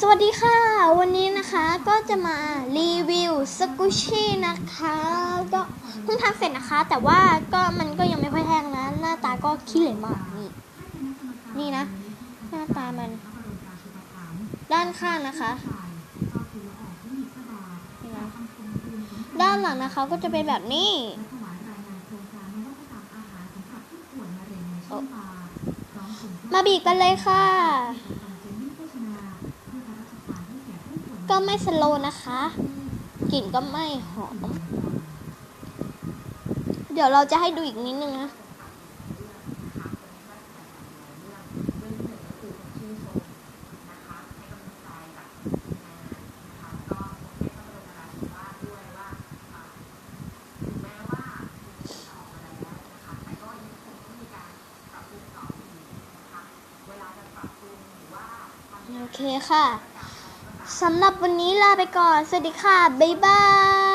สวัสดีค่ะ วันนี้นะคะก็จะมารีวิวสกุชี่นะคะก็เพิ่งทำเสร็จนะคะ แต่ว่าก็มันก็ยังไม่ค่อยแห้งนะ หน้าตาก็ขี้เหร่มากนี่นี่นะ หน้าตามัน ด้านข้างนะคะด้านหลังนะคะก็จะเป็นแบบนี้มาบีบกันเลยค่ะ ก็ไม่สโลว์นะคะ กลิ่นก็ไม่หอม เดี๋ยวเราจะให้ดูอีกนิดนึงนะโอเคค่ะ สำหรับวันนี้ลาไปก่อน สวัสดีค่ะ บ๊ายบาย